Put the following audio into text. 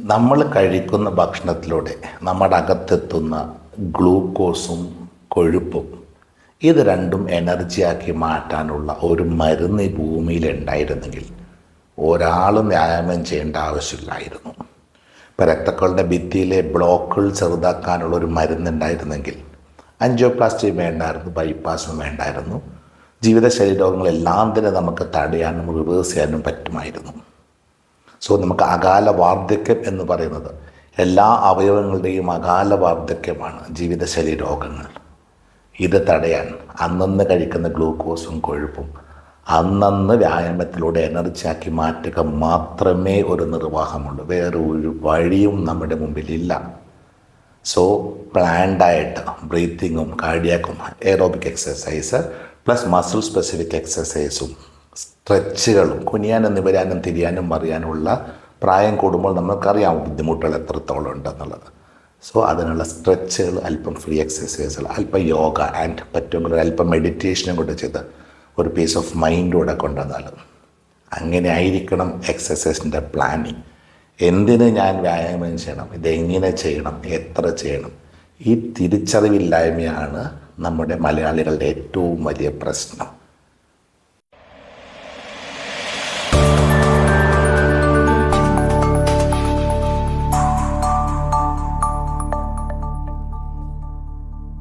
നമ്മൾ കഴിക്കുന്ന ഭക്ഷണത്തിലൂടെ നമ്മുടെ അകത്തെത്തുന്ന ഗ്ലൂക്കോസും കൊഴുപ്പും ഇത് രണ്ടും എനർജിയാക്കി മാറ്റാനുള്ള ഒരു മരുന്ന് ഭൂമിയിൽ ഉണ്ടായിരുന്നെങ്കിൽ ഒരാളും വ്യായാമം ചെയ്യേണ്ട ആവശ്യമില്ലായിരുന്നു. ഇപ്പോൾ രക്തക്കളുടെ ഭിത്തിയിലെ ബ്ലോക്കുകൾ ചെറുതാക്കാനുള്ള ഒരു മരുന്നുണ്ടായിരുന്നെങ്കിൽ അഞ്ചിയോപ്ലാസ്റ്റി വേണ്ടായിരുന്നു ബൈപ്പാസും വേണ്ടായിരുന്നു. ജീവിതശൈലി രോഗങ്ങളെല്ലാം തന്നെ നമുക്ക് തടയാനും റിവേഴ്സ് ചെയ്യാനും പറ്റുമായിരുന്നു. സോ നമുക്ക് അകാല വാർദ്ധക്യം എന്ന് പറയുന്നത് എല്ലാ അവയവങ്ങളുടെയും അകാല വാർദ്ധക്യമാണ് ജീവിതശൈലി രോഗങ്ങൾ. ഇത് തടയാൻ അന്നന്ന് കഴിക്കുന്ന ഗ്ലൂക്കോസും കൊഴുപ്പും അന്നന്ന് വ്യായാമത്തിലൂടെ എനർജിയാക്കി മാറ്റുക മാത്രമേ ഒരു നിർവാഹമുള്ളൂ. വേറെ ഒരു വഴിയും നമ്മുടെ മുമ്പിലില്ല. സോ പ്ലാൻഡായിട്ട് ബ്രീത്തിങ്ങും കാർഡിയാക്കും aerobic exercise plus muscle specific എക്സസൈസും സ്ട്രെച്ചുകളും കുനിയാനും നിവരാനും തിരിയാനും മറിയാനുള്ള പ്രായം കൂടുമ്പോൾ നമുക്കറിയാം ബുദ്ധിമുട്ടുകൾ എത്രത്തോളം ഉണ്ടെന്നുള്ളത്. സോ അതിനുള്ള സ്ട്രെച്ചുകൾ അല്പം ഫ്രീ എക്സസൈസുകൾ അല്പം യോഗ ആൻഡ് പറ്റുമെങ്കിൽ അല്പം മെഡിറ്റേഷനും കൂടെ ചെയ്ത് ഒരു പീസ് ഓഫ് മൈൻഡ് കൂടെ കൊണ്ടുവന്നാൽ അങ്ങനെ ആയിരിക്കണം എക്സസൈസിന്റെ പ്ലാനിങ് എന്തിന് ഞാൻ വ്യായാമം ചെയ്യണം ഇതെങ്ങനെ ചെയ്യണം എത്ര ചെയ്യണം? ഈ തിരിച്ചറിവില്ലായ്മയാണ് നമ്മുടെ മലയാളികളുടെ ഏറ്റവും വലിയ പ്രശ്നം.